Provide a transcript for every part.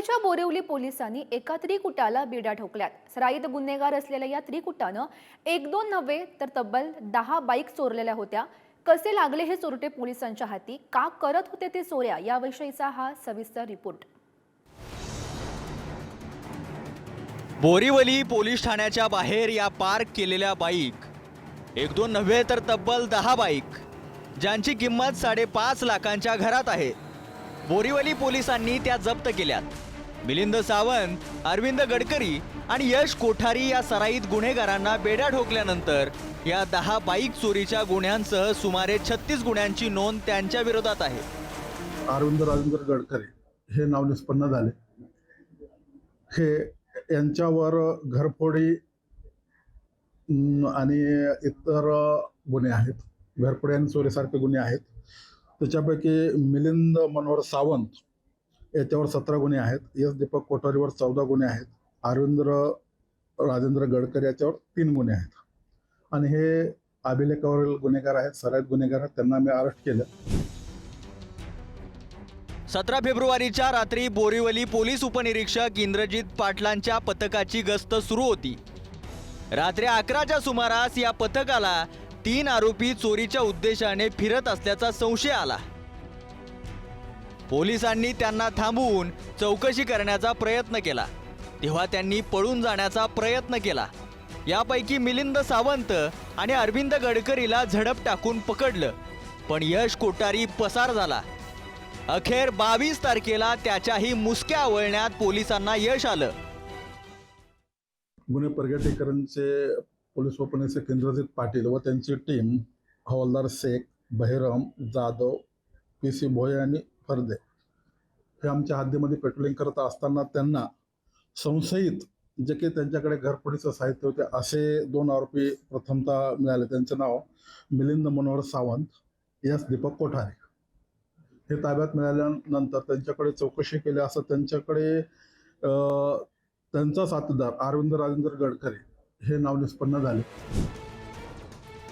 मुंबईच्या बोरिवली पोलिसांनी एका त्रिकुटाला बिड्या ठोकल्यात. सराईत गुन्हेगार असलेल्या या त्रिकुटानं एक दोन नव्हे तर तब्बल दहा बाईक चोरलेल्या होत्या. कसे लागले हे चोरटे पोलिसांच्या हाती? का करत होते ते चोऱ्या? याविषयीचा हा सविस्तर रिपोर्ट. बोरीवली पोलीस ठाण्याच्या बाहेर या पार्क केलेल्या बाईक एक दोन नव्हे तर तब्बल दहा बाईक ज्यांची किंमत साडेपाच लाखांच्या घरात आहे. बोरिवली पोलिसांनी त्या जप्त केल्यात. मिलिंद सावंत अरविंद गडकरी आणि यश कोठारी या सराईत गुन्हेगारांना बेड्या ठोकल्यानंतर या दहा बाईक चोरीच्या गुन्ह्यांसह सुमारे छत्तीस गुन्ह्यांची नोंद त्यांच्या विरोधात आहे. अरविंद राजेंद्र गडकरी हे नाव निष्पन्न झाले. हे यांच्यावर घरफोडी आणि इतर गुन्हे आहेत. घरफोडी आणि चोरीसारखे गुन्हे आहेत. त्याच्यापैकी मिलिंद मनोहर सावंत याच्यावर सतरा गुन्हे आहेत. एस दीपक कोठारीवर चौदा गुन्हे आहेत. अरविंद्र राजेंद्र गडकरी याच्यावर तीन गुन्हे आहेत. आणि हे अभिलेखावरील गुन्हेगार आहेत सराईत गुन्हेगार आहेत त्यांना मी अरेस्ट केलं. सतरा फेब्रुवारीच्या रात्री बोरिवली पोलीस उपनिरीक्षक इंद्रजित पाटलांच्या पथकाची गस्त सुरू होती. रात्री अकराच्या सुमारास या पथकाला तीन आरोपी चोरीच्या उद्देशाने फिरत असल्याचा संशय आला. पोलिसांनी त्यांना थांबवून चौकशी करण्याचा प्रयत्न केला. तेव्हा त्यांनी पळून जाण्याचा प्रयत्न केला. यापैकी मिलिंद सावंत आणि अरविंद गडकरीला झडप टाकून पकडलं पण यश कोटारी पसार झाला. अखेर बावीस तारखेला त्याच्याही मुसक्या आवळण्यात पोलिसांना यश आलं. गुन्हे पर्यटेकरांचे पोलीस उपनिरीक्षक इंद्रजित पाटील व त्यांची टीम हवालदार शेख बहिरम जाधव पी सी भोये आणि फर्दे हे आमच्या हद्दीमध्ये पेट्रोलिंग करत असताना त्यांना संशयित जे काही त्यांच्याकडे घरफोडीचं साहित्य होते असे दोन आरोपी प्रथमतः मिळाले. त्यांचं नाव मिलिंद मनोहर सावंत यस दीपक कोठारे. हे ताब्यात मिळाल्यानंतर त्यांच्याकडे चौकशी केली असं त्यांच्याकडे त्यांचा साथीदार अरविंद राजेंद्र गडकरी हे नाव निष्पन्न झाले.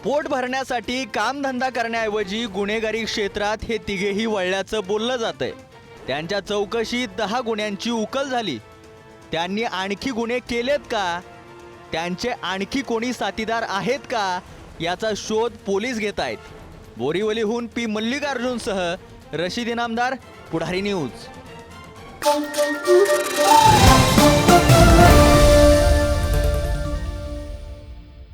पोट भरण्यासाठी कामधंदा करण्याऐवजी गुन्हेगारी क्षेत्रात हे तिघेही वळल्याचं बोललं जातंय. त्यांच्या चौकशीत दहा गुन्ह्यांची उकल झाली. त्यांनी आणखी गुन्हे केलेत का? त्यांचे आणखी कोणी साथीदार आहेत का? याचा शोध पोलीस घेत आहेत. बोरिवलीहून पी मल्लिकार्जुनसह रशीद इनामदार पुढारी न्यूज.